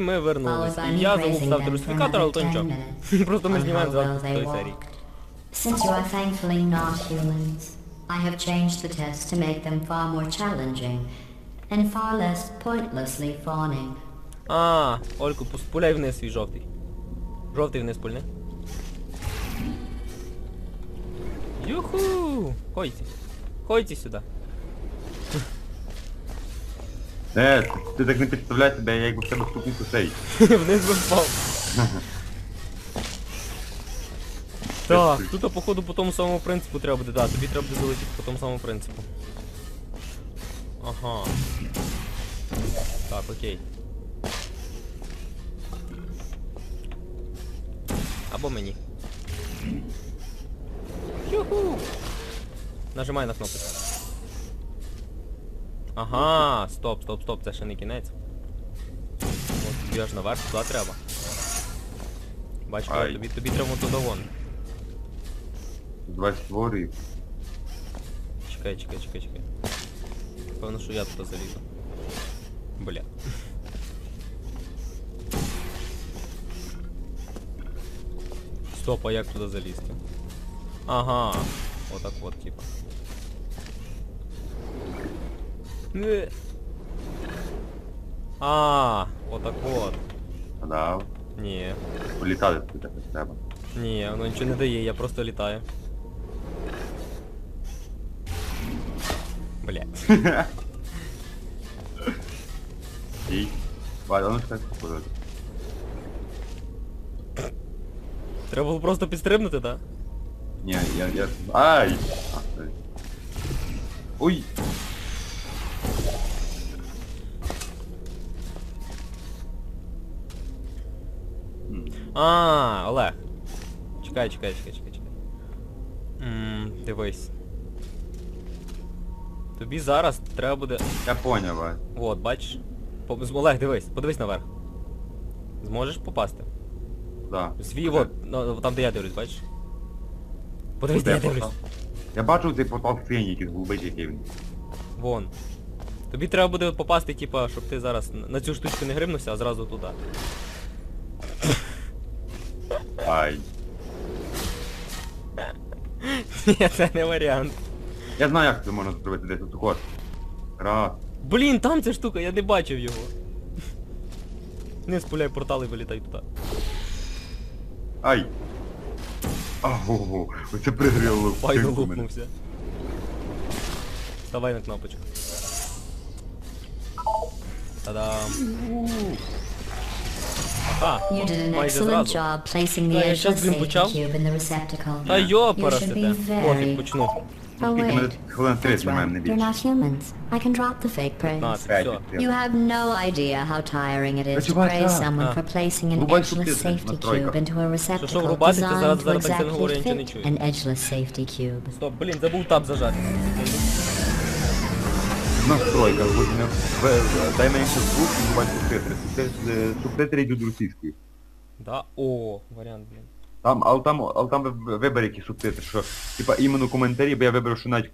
Ми вернулись. І я забув ставити русифікатор, але то 10 нічого. Просто ми знімаємо з тої серії. Since you are thankfully not humans, I have changed the test to make them far more challenging and far less pointlessly fawning. А, Ольку, пуляй вниз свій жовтий. Жовтий вниз пульни. Юху! Ходьте. Ходьте сюди. Е, ти, ти так не підставляй себе, я якби в тебе стукнув кусей. Вниз би впав. Так, тут походу по тому самому принципу треба буде, да, тобі треба буде залетіти по тому самому принципу. Ага. Так, окей. Або мені. Юху! Нажимай на кнопочку. Ага, стоп, стоп, стоп, це ще не кінець. От тобі аж наверх, туди треба. Бач, Ай. тобі, тобі треба туди вон. Два створюю. Чекай, чекай, чекай, чекай. Певно, що я туди залізу. Бля. Стоп, а як туди залізти? Ага. Отак от, типа. Не. А, отак от. Да. Ні. Політати тобі так не треба. Ні, воно нічого не дає, я просто літаю. Бля. Стій. Валя, а ну чекай, подожди. Треба було просто підстрибнути, так? Ні, я, я... Ай! А, стой. Ой! А, Олег. Чекай, чекай, чекай, чекай, чекай. Ммм, дивись. Тобі зараз треба буде. Я поняв, Валь. От, бачиш? По- з- Олег, дивись, подивись наверх. Зможеш попасти? Да. Свій, от, ну, там де я дивлюсь, бачиш? Подивись, де я дивлюсь. Я бачу цей портал феніків голубий який він. Вон. Тобі треба буде попасти, типа, щоб ти зараз на- на цю штучку не гримнувся, а зразу туди. Ай. Ні, це не варіант. Я знаю, як це можна зробити десь тут ход. Раз. Блін, там ця штука, я не бачив його. Не спуляй портал і вилітай туди. Ай. Ого, оце пригріло. Файно лупнувся. Вставай на кнопочку. Та-дам. Ага, You did an майже excellent зразу. job placing the Та я edgeless щас, блін, safety почав. cube in the receptacle. Та You йопара should тебе. be Пофіг, very... почну. Oh Скільки ми wait, тут хвилин 30 that's знімаємо, не right. You're більше. not humans. I can drop the fake praise. 15, П'ять все. відкрив. You have no idea how tiring it is to Почувай, praise так. someone А. for placing an Врубай edgeless субтитри, safety настройка. cube into a receptacle врубати? Ти designed зараз- to зараз так сильно говорю, я exactly нічого не fit чую. an edgeless safety cube. Стоп, блін, забув таб зажати. Настройка, в- Дай мені ще звук і бачу субтитри. Субтитри- Субтитри йдуть російською. Да? О, варіант, блін. Там, але там, але там ви- вибери які субтитри, що, типа іменно коментарі, бо я виберу, що навіть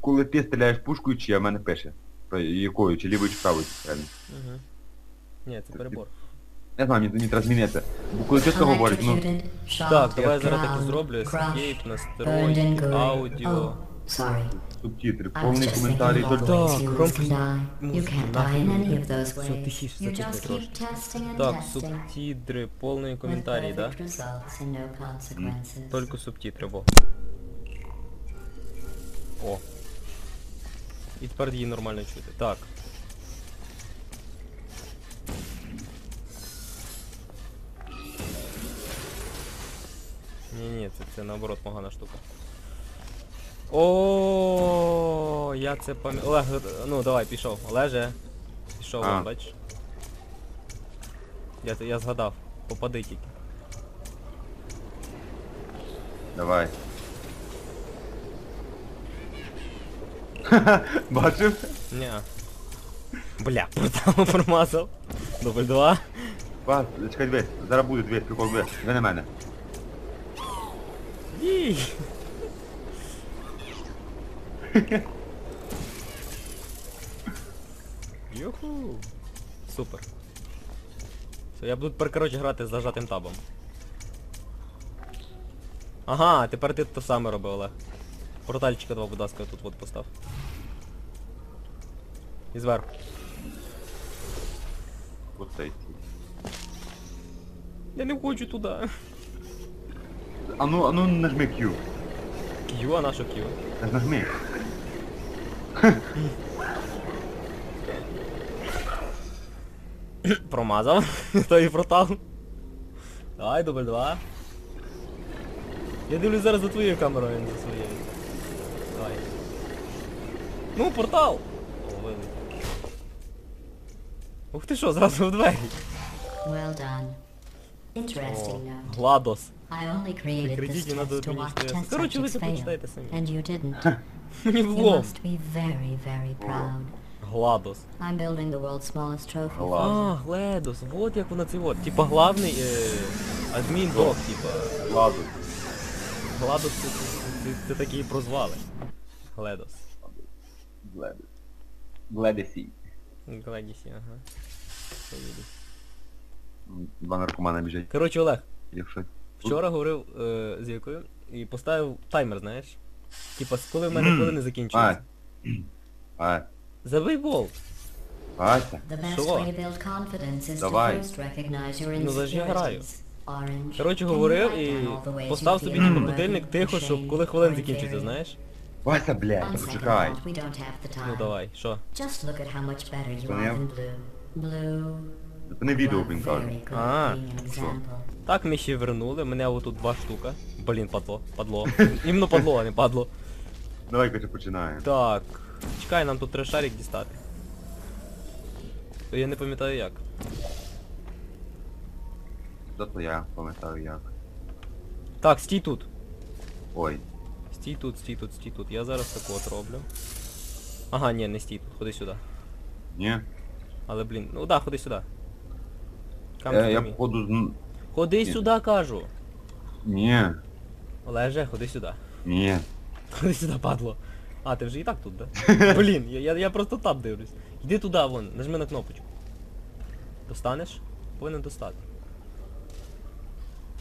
коли ти стріляєш пушкою, чи я в мене пише. Якою, чи лівою, чи правою, правильно. Угу. Ні, це перебор. Не знаю, мені, треба змінити. Бо коли чесно говорить, ну... Так, давай я зараз так і зроблю. Escape, настройки, аудіо. Sorry. Субтитри, повний just коментарі, thinking of all тільки... the ways Так, humans компас- can die. You музика, can't die in нахуй. any of those Все, ways. тихіше, You затихни just трошки. keep testing and Так, субтитри, повний коментарій, да? perfect results and. Тільки субтитри, бо. О. І тепер її нормально чути. Так. Ні, ні, це, це наоборот погана штука. О, я це пам'ятаю. Олег, ну давай, пішов. Олеже. Пішов, А. вон, бачиш? Я, я згадав. Попади тільки. Давай. Бачив? Ні. Бля, портал промазав. Дубль два. Бас, чекай, дивись, зараз буде, дивись, прикол, дивись, ви на мене. Їй. Юху. Супер. Все, я буду тепер, коротше, грати з зажатим табом. Ага, тепер ти те саме робив, Олег. Портальчика два, будь ласка, тут от постав. І зверху. Оцей. Я не хочу туди. А ну, а ну нажми Q. Q, а на що Q? Нажми. Промазав. Той портал. Давай, дубль два. Я дивлюсь зараз за твоєю камерою, а не за своєю. Давай. Ну, портал! О, вилетів. Ух ти що, зразу в двері. Well done. О, Interesting note. Гладос. I only created this надо test to watch test Короче, вы это почитайте сами. and you didn't. Мені You влом. must be very, very proud. Гладос. I'm building the world's smallest trophy. А, Гледос, вот як вона це от. Типа главний е, адмін дог, типа. Ладу. Гладос це, це, це, це такі і прозвали. Гледос. Гледес. Гледесі. Гледісі, ага. Поїдуть. Два наркомана біжать. Коротше, Олег, Якщо... вчора говорив е, з якою і поставив таймер, знаєш? Типа, коли в мене хвилини закінчуються. А, Забий болт. Ася. The best Що? way to build confidence is to Давай. first recognize your Ну, за ж я граю. insecurities. Orange. Коротше, говорив і постав собі типу, будильник тихо, щоб коли хвилин закінчиться, знаєш? Вася, блядь, почекай. Ну давай, що? Just look at how much better you are than blue. Blue. Зупини відео, він каже. А, що? Так, ми ще вернули, мене отут два штука. Блін, падло, падло. Іменно падло, а не падло. Давай, каже, починаємо. Так. Чекай, нам тут треба шарик дістати. То я не пам'ятаю як. Зато я пам'ятаю як. Так, стій тут. Ой. Стій тут, стій тут, стій тут. Я зараз так от роблю. Ага, ні, не стій тут, ходи сюди. Ні. Але блін, ну да, ходи сюди. Come Е, я походу. Ходи Ні. сюди, кажу. Ні. Олеже, ходи сюди. Ні. Ходи сюди, падло. А, ти вже і так тут, да? Блін, я, я, я просто там дивлюсь. Йди туди, вон, нажми на кнопочку. Достанеш? Повинен достати.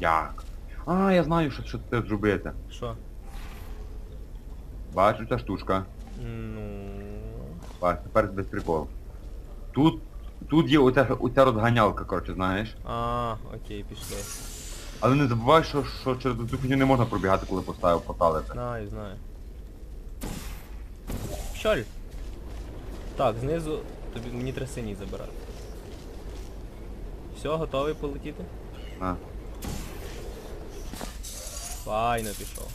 Як? А, я знаю, що, що це зробити. Що? Бачу, ця штучка. Ну. Бач, тепер без приколу. Тут, тут є оця, оця розганялка, коротше, знаєш. А, окей, пішли. Але не забувай, що, що через цю хуйню не можна пробігати, коли поставив портали. Знаю, знаю. Щоль. Так, знизу тобі мені треба синій забирати. Все, готовий полетіти? А. Файно пішов.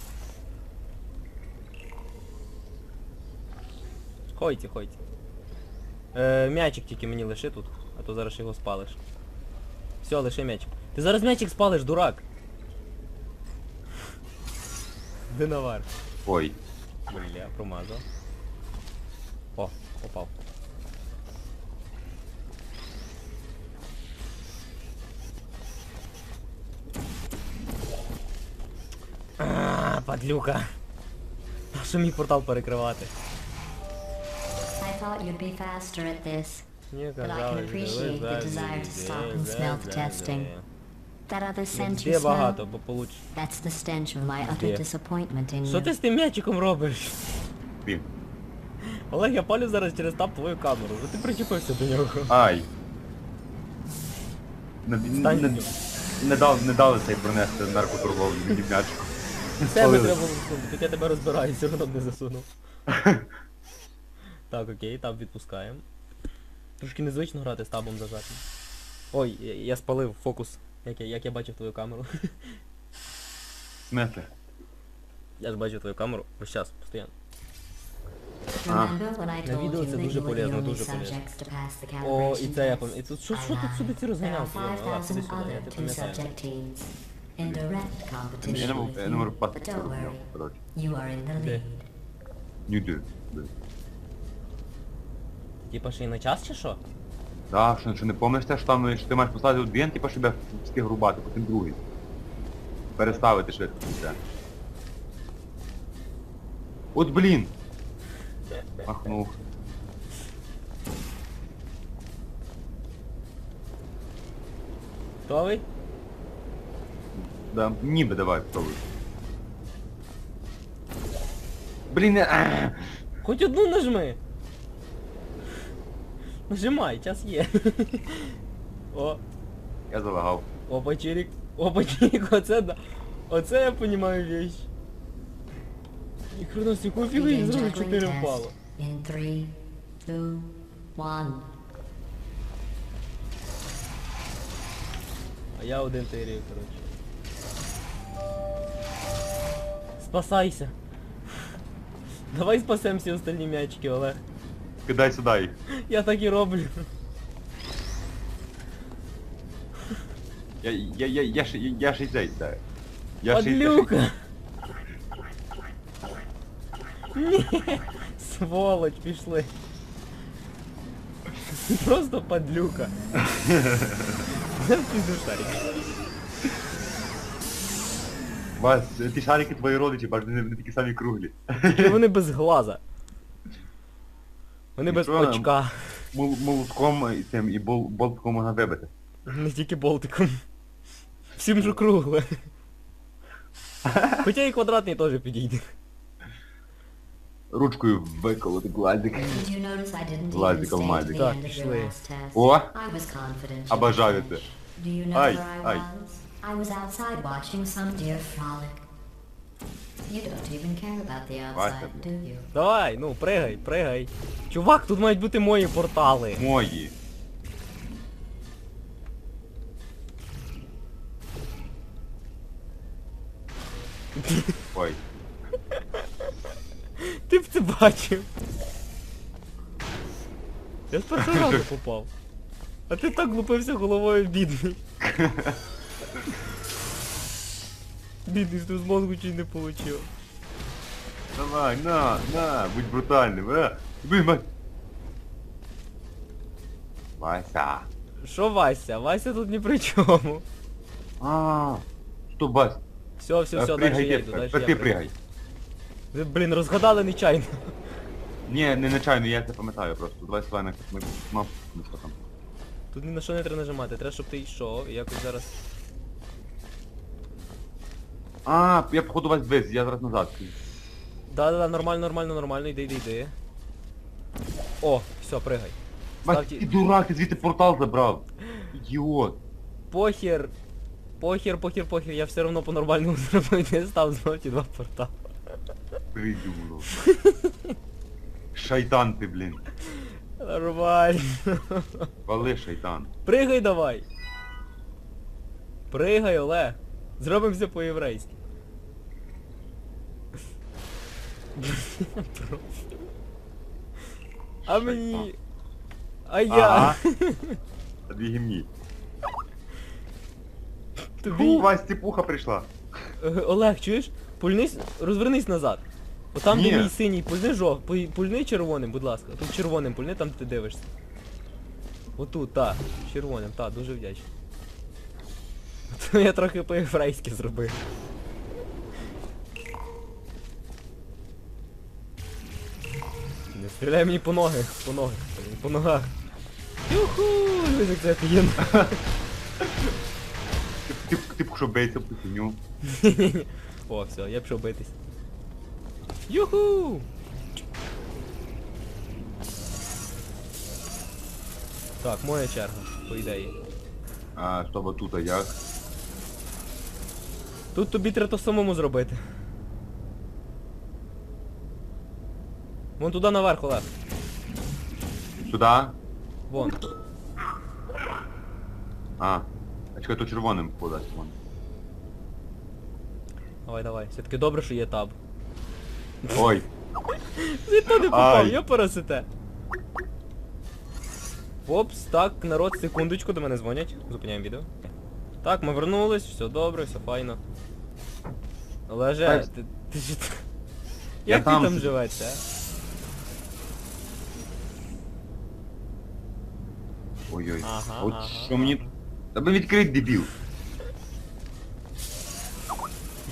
Ходьте, ходьте. Е, м'ячик тільки мені лиши тут, а то зараз його спалиш. Все, лиши м'ячик. Ти зараз м'ячик спалиш, дурак. Де наверх? Ой. Бля, промазав. О, попав. А, падлюка. А що мій портал перекривати? I thought you'd be faster at this. But I can appreciate the desire to stop and smell the testing. That other scent you smell, that's the stench of my utter disappointment in Що you. ти з тим м'ячиком робиш? Він. Олег, я палю зараз через таб твою камеру. Вже ти причепився до нього. Ай. Не, не, не, не, дав, не дали цей пронести наркоторговлю мені м'ячку. Себе треба було засунути, тут я тебе розбираю, все одно не засунув. Так, окей, таб відпускаємо. Трошки незвично грати з табом зажатим. Ой, я, я спалив фокус, як я, як я бачив твою камеру. В я ж бачив твою камеру весь час, постійно. На відео це дуже полезно, дуже полезно. О, і це я пам'ятаю. Що, що тут сюди ці There are розганялки? Сюди сюди, я тебе пам'ятаю. Я не можу, with я не можу you. пасти. But don't worry, Коротше. you are in the Де? lead. Нюди. Типа ще й на час чи що? Да, що, що не помниш те, що там що ти маєш поставити один, типа, щоб я встиг рубати, потім другий. Переставити швидко все. От блін! Махнув. Готовий? Да, ніби давай, пробуй. Блін, я- Хоч одну нажми. Нажимай, час є. О, я залагав. опа, чирик. Опа, чирик, оце да. Оце я понімаю вещь. І яку фігу їх Begin зразу 4 test впало. in three, two, one. А я один тирію, коротше. Спасайся. Давай спасем всі остальні м'ячики, Олег. Кидай сюди їх. Я так і роблю. Я, я, я, я, ще- я, я 60 дай. Я 60. Подлюка! Ні, сволочь, пішли. Просто подлюка. Пізду шарики. Вась, ті шарики твої родичі, бач, вони, вони такі самі круглі. Тільки вони без глаза. Вони І без що очка. Мол, молотком і цим, і бол, болтком можна вибити. Не тільки болтиком. Всім же кругле. Хоча і квадратний теж підійде. Ручкою виколоти глазик. Did you notice I didn't even Лазиком stay to мазик. the Так, end of your пішли. last test? О, I was confident. you обожаю це. finish. Do you know Ай, where I ай. was? I was outside watching some deer frolic. You don't even care about the outside, do you? Давай, ну, пригай, пригай. Чувак, тут мають бути мої портали. Мої. Ой. Ти б це бачив. Я з першого разу попав. А ти так лупився головою бідний. Бідний, що з мозку чи не получив. Давай, на, на, будь брутальним, а. Блин, мать. Вася. Що Вася? Вася тут ні при чому. А, что, Бась? Все, все, все, дальше я йду, дальше я ти пригай. Ви, блін, розгадали нечайно. Ні, не нечайно, я це пам'ятаю просто. Давай слайна, ми мав, ну що там. Тут ні на що не треба нажимати, треба, щоб ти йшов і якось зараз. А, я походу вас без, я зараз назад. Да-да-да, нормально, нормально, нормально, йди, йди, йди. О, все, пригай. Ставте- ти дурак, ти звідти портал забрав. Ідіот. Похер. Похер, похер, похер, я все одно по-нормальному зробив, не став знову ті два портали. Придюло. Шайтан ти, блін. Нормально. Вали шайтан. Пригай давай. Пригай, Олег. Зробимо все по-єврейськи. А мені... А я... Ага. А дві гімні. Фу, Тобі... Вась, тіпуха прийшла. Е, Олег, чуєш? Пульнись, розвернись назад. Отам, де мій синій, пульни жов, пуль- пульни червоним, будь ласка. Тут червоним пульни, там де ти дивишся. Отут, так, червоним, так, дуже вдячний. То я трохи по-єврейськи зробив. Не стріляй мені по ноги, по ноги, по ногах. Юху! Як це офігенно. Ти, ти, що бейся по синю. О, все, я пішов битись. Юху! Так, моя черга, по ідеї. А, що тут, а як? Тут тобі треба то самому зробити. Вон туди наверх, Олег. Сюди? Вон. А. А чекай, то червоним подасть вон. Давай, давай. Все-таки добре, що є таб. Ой. Ніхто не попав, Ай. я поросите. Опс, так, народ, секундочку, до мене дзвонять. Зупиняємо відео. Так, ми вернулись, все добре, все файно. Олеже, Так. ти, ти ж... Я Як ти там там сиджу. живеться? Ой-ой. Ага, От ага, що мені... Тебе відкрить, дебіл.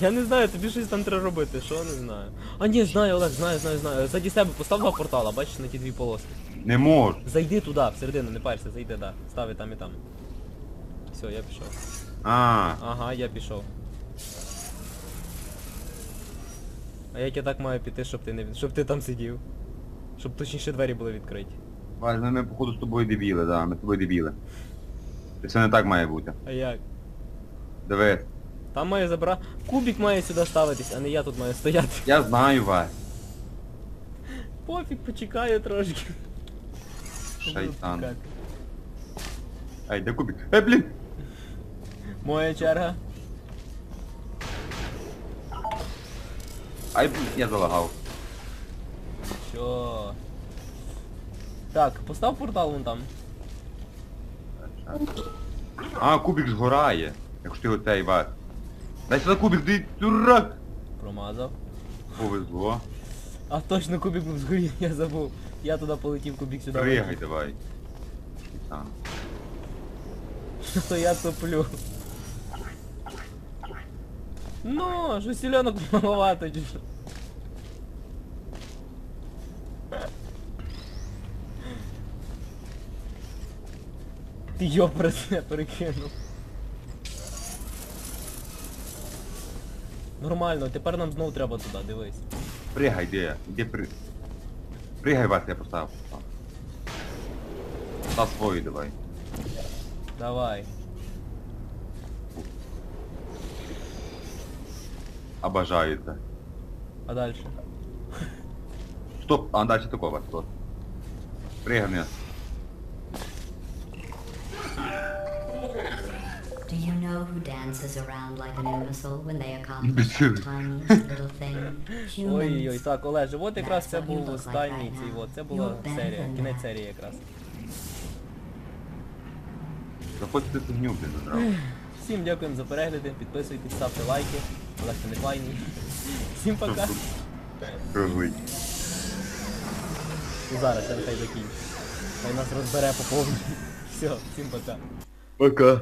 Я не знаю, тобі щось там треба робити, що не знаю. А ні, знаю, Олег, знаю, знаю, знаю. Заді себе постав два портала, бачиш на ті дві полоски. Не можу. Зайди туди, всередину, не парся, зайди, да. Став і там і там. Все, я пішов. А, Ага, я пішов. А як я так маю піти, щоб ти не від- щоб ти там сидів? Щоб точніше двері були відкриті. Вась, ну ми походу з тобою дебіли, да, ми з тобою дебіли. Це все не так має бути. А як? Дивись. Там має забра... Кубик має сюди ставитись, а не я тут маю стояти. Я знаю вас. Пофіг, почекаю трошки. Шайтан. Буду. Ай, де кубик? Е, блін! Моя черга. Ай, я залагав. Що? Так, постав портал вон там. А, кубик згорає. Якщо ти оцей вас. Дай сюди кубик, ти дурак! Промазав. Повезло. А точно кубик був згорів, я забув. Я туди полетів, кубик сюди. Пригай давай. Шайтан. То я топлю. Ну, що сіленок маловато чи що? Ти йопрес, я перекинув. Нормально, тепер нам знову треба туди, дивись. Пригай, де? Де при... Пригай, вас, я поставив. Став свої давай. Давай. Обожаю це. А далі? Стоп, а дальше такого, стоп. Пригай вниз. Do you know who dances around like an imbecile when they accomplish the tiniest little thing? Ой-ой-ой, так, Олеже, от якраз це був останній цей, now. от, це була серія, кінець серії якраз. Заходьте ти гню, блін, одразу. Всім дякуємо за перегляди, підписуйтесь, ставте лайки, Олег ти не файний. Всім пока. Розлий. І зараз я нехай закінчу. Хай нас розбере по повній. Все, всім пока. Пока.